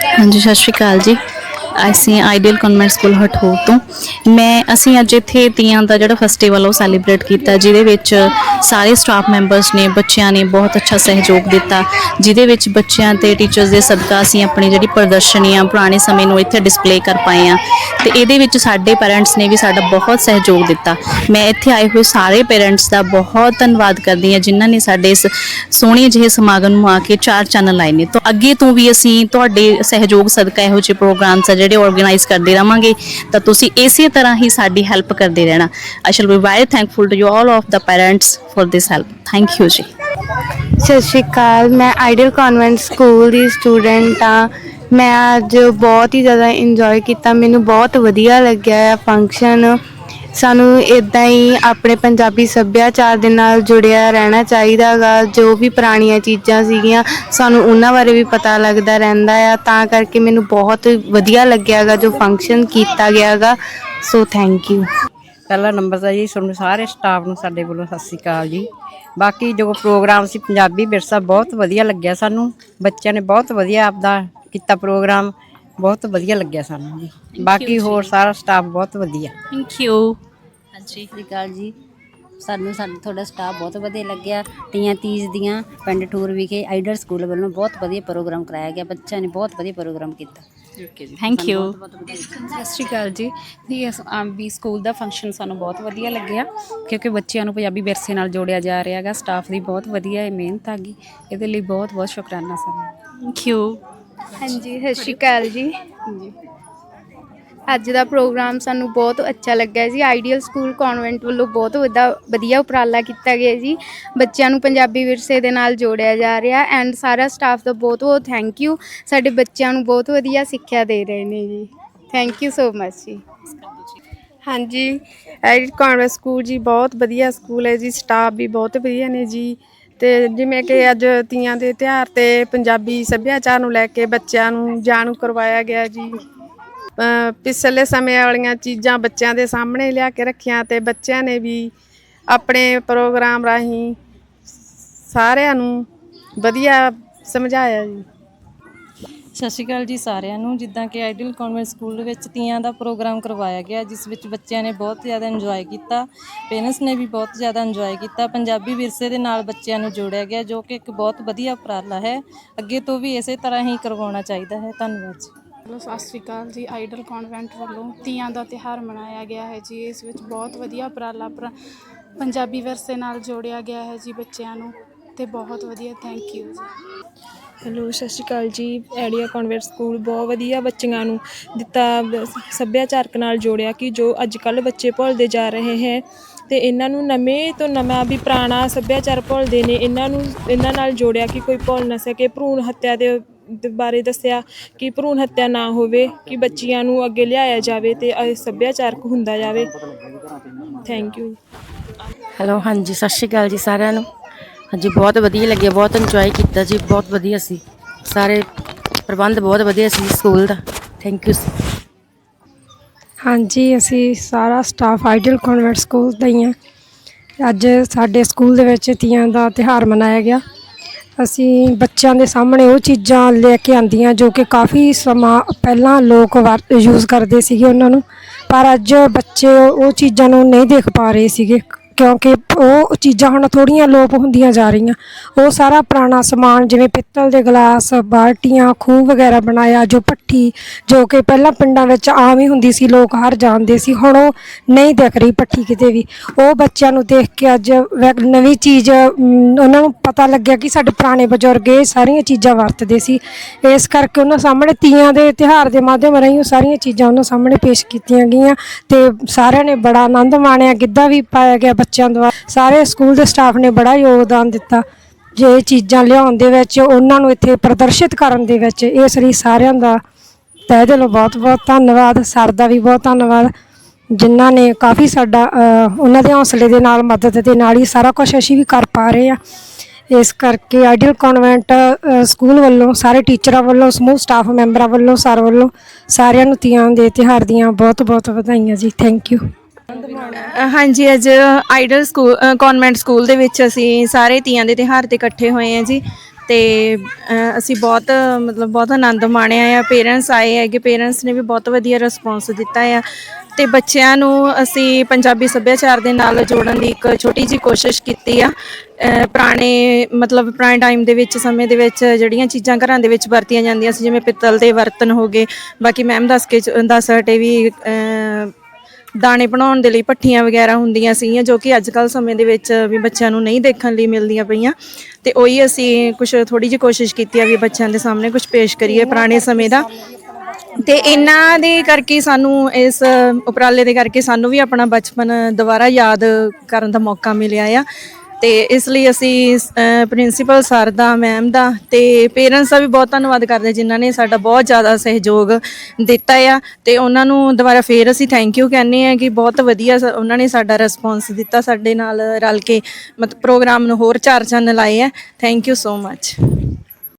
ਹਾਂਜੀ ਸਤਿ ਸ਼੍ਰੀ ਅਕਾਲ ਜੀ। ਅਸੀਂ ਆਈਡੀਅਲ ਕਨਵੈਂਟ ਸਕੂਲ ਹਟਹੋਰ ਤੋਂ। ਮੈਂ, ਅਸੀਂ ਅੱਜ ਇੱਥੇ ਤੀਆਂ ਦਾ ਜਿਹੜਾ ਫੈਸਟੀਵਲ ਉਹ ਸੈਲੀਬ੍ਰੇਟ ਕੀਤਾ, ਜਿਹਦੇ ਵਿੱਚ ਸਾਰੇ ਸਟਾਫ ਮੈਂਬਰਸ ਨੇ, ਬੱਚਿਆਂ ਨੇ ਬਹੁਤ ਅੱਛਾ ਸਹਿਯੋਗ ਦਿੱਤਾ, ਜਿਹਦੇ ਵਿੱਚ ਬੱਚਿਆਂ ਤੇ ਟੀਚਰਸ ਦੇ ਸਦਕਾ ਅਸੀਂ ਆਪਣੀ ਜਿਹੜੀ ਪ੍ਰਦਰਸ਼ਨੀ ਆ, ਪੁਰਾਣੇ ਸਮੇਂ ਨੂੰ ਇੱਥੇ ਡਿਸਪਲੇ ਕਰ ਪਾਏ ਆ। ਤੇ ਇਹਦੇ ਵਿੱਚ ਸਾਡੇ ਪੇਰੈਂਟਸ ਨੇ ਵੀ ਸਾਡਾ ਬਹੁਤ ਸਹਿਯੋਗ ਦਿੱਤਾ। ਮੈਂ ਇੱਥੇ ਆਏ ਹੋਏ ਸਾਰੇ ਪੇਰੈਂਟਸ ਦਾ ਬਹੁਤ ਧੰਨਵਾਦ ਕਰਦੀ ਹਾਂ, ਜਿਨ੍ਹਾਂ ਨੇ ਸਾਡੇ ਇਸ ਸੋਹਣੇ ਜਿਹੇ ਸਮਾਗਮ ਨੂੰ ਆ ਕੇ ਚਾਰ ਚੈਨਲ ਆਏ ਨੇ। ਤਾਂ ਅੱਗੇ ਤੋਂ ਵੀ ਅਸੀਂ ਤੁਹਾਡੇ ਸਹਿਯੋਗ ਸਦਕਾ ਇਹੋ ਜਿਹੇ ਪ੍ਰੋਗਰਾਮਸ ਜਿਹੜੇ ਆਰਗੇਨਾਈਜ਼ ਕਰਦੇ ਰਵਾਂਗੇ, ਤਾਂ ਤੁਸੀਂ ਇਸੇ ਤਰ੍ਹਾਂ ਹੀ ਸਾਡੀ ਹੈਲਪ ਕਰਦੇ ਰਹਿਣਾ। I shall be very thankful to you all of the parents for this help thank you ji. ਸਤਿ ਸ਼੍ਰੀ ਅਕਾਲ, ਮੈਂ ਆਈਡੀਅਲ ਕਨਵੈਂਟ ਸਕੂਲ ਦੀ ਸਟੂਡੈਂਟ ਆ ਮੈਂ ਅੱਜ ਬਹੁਤ ਹੀ ਜ਼ਿਆਦਾ ਇੰਜੋਏ ਕੀਤਾ, ਮੈਨੂੰ ਬਹੁਤ ਵਧੀਆ ਲੱਗਿਆ ਆ ਫੰਕਸ਼ਨ ਸਾਨੂੰ ਇਦਾਂ ਹੀ ਆਪਣੇ ਪੰਜਾਬੀ ਸੱਭਿਆਚਾਰ ਦੇ ਨਾਲ ਜੁੜਿਆ ਰਹਿਣਾ ਚਾਹੀਦਾਗਾ, ਜੋ ਵੀ ਪੁਰਾਣੀਆਂ ਚੀਜ਼ਾਂ ਸੀਗੀਆਂ, ਸਾਨੂੰ ਉਹਨਾਂ ਬਾਰੇ ਵੀ ਪਤਾ ਲੱਗਦਾ ਰਹਿੰਦਾ ਆ। ਤਾਂ ਕਰਕੇ ਮੈਨੂੰ ਬਹੁਤ ਵਧੀਆ ਲੱਗਿਆਗਾ ਜੋ ਫੰਕਸ਼ਨ ਕੀਤਾ ਗਿਆਗਾ। ਸੋ ਥੈਂਕ ਯੂ ਪਹਿਲਾ ਨੰਬਰ ਤਾਂ ਜੀ ਤੁਹਾਨੂੰ ਸਾਰੇ ਸਟਾਫ ਨੂੰ ਸਾਡੇ ਵੱਲੋਂ ਸਤਿ ਸ਼੍ਰੀ ਅਕਾਲ ਜੀ। ਬਾਕੀ ਜੋ ਪ੍ਰੋਗਰਾਮ ਸੀ ਪੰਜਾਬੀ ਵਿਰਸਾ ਬਹੁਤ ਵਧੀਆ ਲੱਗਿਆ ਸਾਨੂੰ। ਬੱਚਿਆਂ ਨੇ ਬਹੁਤ ਵਧੀਆ ਆਪਦਾ ਕੀਤਾ ਪ੍ਰੋਗਰਾਮ ਬਹੁਤ ਵਧੀਆ ਲੱਗਿਆ ਸਾਨੂੰ ਜੀ। ਬਾਕੀ ਹੋਰ ਸਾਰਾ ਸਟਾਫ ਬਹੁਤ ਵਧੀਆ। ਥੈਂਕ ਯੂ ਹਾਂਜੀ ਸਤਿ ਸ਼੍ਰੀ ਅਕਾਲ ਜੀ। ਸਾਨੂੰ ਸਾਨੂੰ ਤੁਹਾਡਾ ਸਟਾਫ ਬਹੁਤ ਵਧੀਆ ਲੱਗਿਆ। ਤੀਆਂ ਤੀਜ ਦੀਆਂ ਪਿੰਡ ਟੂਰ ਵਿਖੇ ਆਈਡਲ ਸਕੂਲ ਵੱਲੋਂ ਬਹੁਤ ਵਧੀਆ ਪ੍ਰੋਗਰਾਮ ਕਰਾਇਆ ਗਿਆ। ਬੱਚਿਆਂ ਨੇ ਬਹੁਤ ਵਧੀਆ ਪ੍ਰੋਗਰਾਮ ਕੀਤਾ। ਓਕੇ ਜੀ। ਥੈਂਕ ਯੂ ਸਤਿ ਸ਼੍ਰੀ ਅਕਾਲ ਜੀ। ਜੀ ਵੀ ਸਕੂਲ ਦਾ ਫੰਕਸ਼ਨ ਸਾਨੂੰ ਬਹੁਤ ਵਧੀਆ ਲੱਗਿਆ। ਕਿਉਂਕਿ ਬੱਚਿਆਂ ਨੂੰ ਪੰਜਾਬੀ ਵਿਰਸੇ ਨਾਲ ਜੋੜਿਆ ਜਾ ਰਿਹਾ ਹੈਗਾ। ਸਟਾਫ ਦੀ ਬਹੁਤ ਵਧੀਆ ਇਹ ਮਿਹਨਤ ਹੈਗੀ ਇਹਦੇ ਲਈ ਬਹੁਤ ਬਹੁਤ ਸ਼ੁਕਰਾਨਾ ਸਾਨੂੰ। ਥੈਂਕ ਯੂ ਹਾਂਜੀ, ਸਤਿ ਸ਼੍ਰੀ ਅਕਾਲ ਜੀ। ਅੱਜ ਦਾ ਪ੍ਰੋਗਰਾਮ ਸਾਨੂੰ ਬਹੁਤ ਅੱਛਾ ਲੱਗਾ ਜੀ। ਆਈਡੀਅਲ ਸਕੂਲ ਕਨਵੈਂਟ ਵੱਲੋਂ ਬਹੁਤ ਵੱਡਾ, ਵਧੀਆ ਉਪਰਾਲਾ ਕੀਤਾ ਗਿਆ ਜੀ। ਬੱਚਿਆਂ ਨੂੰ ਪੰਜਾਬੀ ਵਿਰਸੇ ਦੇ ਨਾਲ ਜੋੜਿਆ ਜਾ ਰਿਹਾ ਐਂਡ ਸਾਰਾ ਸਟਾਫ ਦਾ ਬਹੁਤ ਬਹੁਤ ਥੈਂਕ ਯੂ ਸਾਡੇ ਬੱਚਿਆਂ ਨੂੰ ਬਹੁਤ ਵਧੀਆ ਸਿੱਖਿਆ ਦੇ ਰਹੇ ਨੇ ਜੀ। ਥੈਂਕ ਯੂ ਸੋ ਮਚ ਜੀ। ਹਾਂਜੀ ਐਡਿਟ ਕਨਵੈਂਟ ਸਕੂਲ ਜੀ ਬਹੁਤ ਵਧੀਆ ਸਕੂਲ ਹੈ ਜੀ। ਸਟਾਫ ਵੀ ਬਹੁਤ ਵਧੀਆ ਨੇ ਜੀ। ਤੇ ਜਿਵੇਂ ਕਿ ਅੱਜ ਤੀਆਂ ਦੇ ਤਿਉਹਾਰ ਤੇ ਪੰਜਾਬੀ ਸੱਭਿਆਚਾਰ ਨੂੰ ਲੈ ਕੇ ਬੱਚਿਆਂ ਨੂੰ ਜਾਣੂ ਕਰਵਾਇਆ ਗਿਆ ਜੀ। ਅ, ਪਿਛਲੇ ਸਮੇਂ ਵਾਲੀਆਂ ਚੀਜ਼ਾਂ ਬੱਚਿਆਂ ਦੇ ਸਾਹਮਣੇ ਲਿਆ ਕੇ ਰੱਖੀਆਂ ਤੇ ਬੱਚਿਆਂ ਨੇ ਵੀ ਆਪਣੇ ਪ੍ਰੋਗਰਾਮ ਰਾਹੀਂ ਸਾਰਿਆਂ ਨੂੰ ਵਧੀਆ ਸਮਝਾਇਆ ਜੀ। ਸਤਿ ਸ਼੍ਰੀ ਅਕਾਲ ਜੀ ਸਾਰਿਆਂ ਨੂੰ। ਜਿੱਦਾਂ ਕਿ ਆਈਡਲ ਕਨਵੈਂਟ ਸਕੂਲ ਦੇ ਵਿੱਚ ਤੀਆਂ ਦਾ ਪ੍ਰੋਗਰਾਮ ਕਰਵਾਇਆ ਗਿਆ, ਜਿਸ ਵਿੱਚ ਬੱਚਿਆਂ ਨੇ ਬਹੁਤ ਜ਼ਿਆਦਾ ਇੰਜੋਏ ਕੀਤਾ ਪੇਰੈਂਟਸ ਨੇ ਵੀ ਬਹੁਤ ਜ਼ਿਆਦਾ ਇੰਜੋਏ ਕੀਤਾ। ਪੰਜਾਬੀ ਵਿਰਸੇ ਦੇ ਨਾਲ ਬੱਚਿਆਂ ਨੂੰ ਜੋੜਿਆ ਗਿਆ, ਜੋ ਕਿ ਇੱਕ ਬਹੁਤ ਵਧੀਆ ਉਪਰਾਲਾ ਹੈ। ਅੱਗੇ ਤੋਂ ਵੀ ਇਸੇ ਤਰ੍ਹਾਂ ਹੀ ਕਰਵਾਉਣਾ ਚਾਹੀਦਾ ਹੈ। ਧੰਨਵਾਦ ਜੀ। ਹੈਲੋ, ਸਤਿ ਸ਼੍ਰੀ ਅਕਾਲ ਜੀ। ਆਈਡਲ ਕਨਵੈਂਟ ਵੱਲੋਂ ਤੀਆਂ ਦਾ ਤਿਹਾਰ ਮਨਾਇਆ ਗਿਆ ਹੈ ਜੀ। ਇਸ ਵਿੱਚ ਬਹੁਤ ਵਧੀਆ ਉਪਰਾਲਾ ਪਰ, ਪੰਜਾਬੀ ਵਿਰਸੇ ਨਾਲ ਜੋੜਿਆ ਗਿਆ ਹੈ ਜੀ ਬੱਚਿਆਂ ਨੂੰ। ਤੇ ਬਹੁਤ ਵਧੀਆ ਥੈਂਕ ਯੂ ਜੀ। ਹੈਲੋ, ਸਤਿ ਸ਼੍ਰੀ ਅਕਾਲ ਜੀ। ਐਡੀਆ ਕਨਵੈਂਟ ਸਕੂਲ, ਬਹੁਤ ਵਧੀਆ ਬੱਚਿਆਂ ਨੂੰ ਦਿੱਤਾ ਸੱਭਿਆਚਾਰਕ ਨਾਲ ਜੋੜਿਆ ਕਿ ਜੋ ਅੱਜ ਕੱਲ੍ਹ ਬੱਚੇ ਭੁੱਲਦੇ ਜਾ ਰਹੇ ਹੈ ਅਤੇ ਇਹਨਾਂ ਨੂੰ ਨਵੇਂ ਤੋਂ ਨਵਾਂ ਵੀ ਪੁਰਾਣਾ ਸੱਭਿਆਚਾਰ ਭੁੱਲਦੇ ਨੇ। ਇਹਨਾਂ ਨੂੰ, ਇਹਨਾਂ ਨਾਲ ਜੋੜਿਆ ਕਿ ਕੋਈ ਭੁੱਲ ਨਾ ਸਕੇ। ਭਰੂਣ ਹੱਤਿਆ ਦੇ ਬਾਰੇ ਦੱਸਿਆ ਕਿ ਭਰੂਣ ਹੱਤਿਆ ਨਾ ਹੋਵੇ, ਕਿ ਬੱਚੀਆਂ ਨੂੰ ਅੱਗੇ ਲਿਆਇਆ ਜਾਵੇ ਅਤੇ ਇਹ ਸੱਭਿਆਚਾਰਕ ਹੁੰਦਾ ਜਾਵੇ। ਥੈਂਕ ਯੂ ਹੈਲੋ ਹਾਂਜੀ, ਸਤਿ ਸ਼੍ਰੀ ਅਕਾਲ ਜੀ ਸਾਰਿਆਂ ਨੂੰ। ਹਾਂਜੀ, ਬਹੁਤ ਵਧੀਆ ਲੱਗਿਆ, ਬਹੁਤ ਇੰਜੋਏ ਕੀਤਾ ਜੀ, ਬਹੁਤ ਵਧੀਆ ਸੀ। ਸਾਰੇ ਪ੍ਰਬੰਧ ਬਹੁਤ ਵਧੀਆ ਸੀ ਸਕੂਲ ਦਾ। ਥੈਂਕ ਯੂ ਹਾਂਜੀ, ਅਸੀਂ ਸਾਰਾ ਸਟਾਫ ਆਈਡਲ ਕਨਵੈਂਟ ਸਕੂਲ ਦਾ ਹੀ ਹਾਂ ਅੱਜ ਸਾਡੇ ਸਕੂਲ ਦੇ ਵਿੱਚ ਤੀਆਂ ਦਾ ਤਿਹਾਰ ਮਨਾਇਆ ਗਿਆ। ਅਸੀਂ ਬੱਚਿਆਂ ਦੇ ਸਾਹਮਣੇ ਉਹ ਚੀਜ਼ਾਂ ਲੈ ਕੇ ਆਂਦੀਆਂ ਜੋ ਕਿ ਕਾਫੀ ਸਮਾਂ ਪਹਿਲਾਂ ਲੋਕ ਯੂਜ਼ ਕਰਦੇ ਸੀਗੇ ਉਹਨਾਂ ਨੂੰ। ਪਰ ਅੱਜ ਬੱਚੇ ਉਹ ਚੀਜ਼ਾਂ ਨੂੰ ਨਹੀਂ ਦੇਖ ਪਾ ਰਹੇ ਸੀਗੇ। ਕਿਉਂਕਿ ਉਹ ਚੀਜ਼ਾਂ ਹੁਣ ਥੋੜੀਆਂ ਲੋਪ ਹੁੰਦੀਆਂ ਜਾ ਰਹੀਆਂ। ਉਹ ਸਾਰਾ ਪੁਰਾਣਾ ਸਮਾਨ ਜਿਵੇਂ ਪਿੱਤਲ ਦੇ ਗਲਾਸ, ਬਾਲਟੀਆਂ, ਖੂਹ ਵਗੈਰਾ ਬਣਾਇਆ, ਜੋ ਭੱਠੀ, ਜੋ ਕਿ ਪਹਿਲਾਂ ਪਿੰਡਾਂ ਵਿੱਚ ਆਮ ਹੀ ਹੁੰਦੀ ਸੀ, ਲੋਕ ਹਰ ਜਾਣਦੇ ਸੀ, ਹੁਣ ਉਹ ਨਹੀਂ ਦਿਖ ਰਹੀ ਭੱਠੀ ਕਿਤੇ ਵੀ। ਉਹ ਬੱਚਿਆਂ ਨੂੰ ਦੇਖ ਕੇ ਅੱਜ ਵੈ- ਨਵੀਂ ਚੀਜ਼ ਉਹਨਾਂ ਨੂੰ ਪਤਾ ਲੱਗਿਆ ਕਿ ਸਾਡੇ ਪੁਰਾਣੇ ਬਜ਼ੁਰਗ ਇਹ ਸਾਰੀਆਂ ਚੀਜ਼ਾਂ ਵਰਤਦੇ ਸੀ। ਇਸ ਕਰਕੇ ਉਹਨਾਂ ਸਾਹਮਣੇ ਤੀਆਂ ਦੇ ਤਿਉਹਾਰ ਦੇ ਮਾਧਿਅਮ ਰਾਹੀਂ ਉਹ ਸਾਰੀਆਂ ਚੀਜ਼ਾਂ ਉਹਨਾਂ ਸਾਹਮਣੇ ਪੇਸ਼ ਕੀਤੀਆਂ ਗਈਆਂ ਤੇ ਸਾਰਿਆਂ ਨੇ ਬੜਾ ਆਨੰਦ ਮਾਣਿਆ। ਗਿੱਧਾ ਵੀ ਪਾਇਆ ਗਿਆ ਬੱਚਿਆਂ ਦੁਆਰਾ। ਸਾਰੇ ਸਕੂਲ ਦੇ ਸਟਾਫ ਨੇ ਬੜਾ ਯੋਗਦਾਨ ਦਿੱਤਾ। ਜੇ ਇਹ ਚੀਜ਼ਾਂ ਲਿਆਉਣ ਦੇ ਵਿੱਚ, ਉਹਨਾਂ ਨੂੰ ਇੱਥੇ ਪ੍ਰਦਰਸ਼ਿਤ ਕਰਨ ਦੇ ਵਿੱਚ, ਇਸ ਲਈ ਸਾਰਿਆਂ ਦਾ ਤਹਿ ਦਿਲੋਂ ਬਹੁਤ ਬਹੁਤ ਧੰਨਵਾਦ। ਸਰ ਦਾ ਵੀ ਬਹੁਤ ਧੰਨਵਾਦ, ਜਿਨ੍ਹਾਂ ਨੇ ਕਾਫੀ ਸਾਡਾ ਉਹਨਾਂ ਦੇ ਹੌਸਲੇ ਦੇ ਨਾਲ, ਮਦਦ ਦੇ ਨਾਲ ਹੀ ਸਾਰਾ ਕੁਝ ਅਸੀਂ ਵੀ ਕਰ ਪਾ ਰਹੇ ਹਾਂ। ਇਸ ਕਰਕੇ ਆਈਡੀਅਲ ਕਨਵੈਂਟ ਸਕੂਲ ਵੱਲੋਂ, ਸਾਰੇ ਟੀਚਰਾਂ ਵੱਲੋਂ, ਸਮੂਹ ਸਟਾਫ ਮੈਂਬਰਾਂ ਵੱਲੋਂ, ਸਰ ਵੱਲੋਂ ਸਾਰਿਆਂ ਨੂੰ ਤੀਆਂ ਦੇ ਤਿਉਹਾਰ ਦੀਆਂ ਬਹੁਤ ਬਹੁਤ ਵਧਾਈਆਂ ਜੀ। ਥੈਂਕ ਯੂ ਹਾਂਜੀ ਅੱਜ ਆਈਡਲ ਸਕੂਲ ਕਨਵੈਂਟ ਸਕੂਲ ਦੇ ਵਿੱਚ ਅਸੀਂ ਸਾਰੇ ਤੀਆਂ ਦੇ ਤਿਉਹਾਰ ਤੇ ਇਕੱਠੇ ਹੋਏ ਹਾਂ ਜੀ ਤੇ ਅ, ਅਸੀਂ ਬਹੁਤ ਮਤਲਬ ਬਹੁਤ ਆਨੰਦ ਮਾਣਿਆ ਆ। ਪੇਰੈਂਟਸ ਆਏ ਹੈਗੇ ਪੇਰੈਂਟਸ ਨੇ ਵੀ ਬਹੁਤ ਵਧੀਆ ਰਿਸਪੌਂਸ ਦਿੱਤਾ ਆ ਤੇ ਬੱਚਿਆਂ ਨੂੰ ਅਸੀਂ ਪੰਜਾਬੀ ਸੱਭਿਆਚਾਰ ਦੇ ਨਾਲ ਜੋੜਨ ਦੀ ਇੱਕ ਛੋਟੀ ਜੀ ਕੋਸ਼ਿਸ਼ ਕੀਤੀ ਆ। ਅ, ਪੁਰਾਣੇ ਮਤਲਬ ਪੁਰਾਣੇ ਟਾਈਮ ਦੇ ਵਿੱਚ ਸਮੇਂ ਦੇ ਵਿੱਚ ਜਿਹੜੀਆਂ ਚੀਜ਼ਾਂ ਘਰਾਂ ਦੇ ਵਿੱਚ ਵਰਤੀਆਂ ਜਾਂਦੀਆਂ ਸੀ ਜਿਵੇਂ ਪਿੱਤਲ ਦੇ ਬਰਤਨ ਹੋ ਗਏ। ਬਾਕੀ ਮੈਮ ਦੱਸ ਕੇ ਚ- ਦੱਸ ਹਟੇ ਵੀ ਅ, ਦਾਣੇ ਬਣਾਉਣ ਦੇ ਲਈ ਭੱਠੀਆਂ ਵਗੈਰਾ ਹੁੰਦੀਆਂ ਸੀਗੀਆਂ, ਜੋ ਕਿ ਅੱਜ ਕੱਲ ਸਮੇਂ ਦੇ ਵਿੱਚ ਵੀ ਬੱਚਿਆਂ ਨੂੰ ਨਹੀਂ ਦੇਖਣ ਲਈ ਮਿਲਦੀਆਂ ਪਈਆਂ। ਤੇ ਉਹੀ ਅਸੀਂ ਕੁਝ ਥੋੜੀ ਜਿਹੀ ਕੋਸ਼ਿਸ਼ ਕੀਤੀ ਆ ਵੀ ਬੱਚਿਆਂ ਦੇ ਸਾਹਮਣੇ ਕੁਝ ਪੇਸ਼ ਕਰੀਏ ਪੁਰਾਣੇ ਸਮੇਂ ਦਾ। ਤੇ ਇਹਨਾਂ ਦੇ ਕਰਕੇ ਸਾਨੂੰ, ਇਸ ਉਪਰਾਲੇ ਦੇ ਕਰਕੇ ਸਾਨੂੰ ਵੀ ਆਪਣਾ ਬਚਪਨ ਦੁਬਾਰਾ ਯਾਦ ਕਰਨ ਦਾ ਮੌਕਾ ਮਿਲਿਆ ਆ। ਤੇ ਇਸ ਲਈ ਅਸੀਂ ਪ੍ਰਿੰਸੀਪਲ ਸਰ ਦਾ ਮੈਮ ਦਾ ਤੇ ਪੇਰੈਂਟਸ ਦਾ ਵੀ ਬਹੁਤ ਧੰਨਵਾਦ ਕਰਦੇ ਜਿਨ੍ਹਾਂ ਨੇ ਸਾਡਾ ਬਹੁਤ ਜ਼ਿਆਦਾ ਸਹਿਯੋਗ ਦਿੱਤਾ ਆ ਤੇ ਉਹਨਾਂ ਨੂੰ ਦੁਬਾਰਾ ਫੇਰ ਅਸੀਂ ਥੈਂਕ ਯੂ ਕਹਿੰਦੇ ਆ ਕਿ ਬਹੁਤ ਵਧੀਆ ਸ- ਉਹਨਾਂ ਨੇ ਸਾਡਾ ਰਿਸਪੌਂਸ ਦਿੱਤਾ ਸਾਡੇ ਨਾਲ ਰਲ ਕੇ, ਮਤਲਬ ਪ੍ਰੋਗਰਾਮ ਨੂੰ ਹੋਰ ਚਾਰ ਚੰਨ ਲਾਏ ਆ। Thank you so much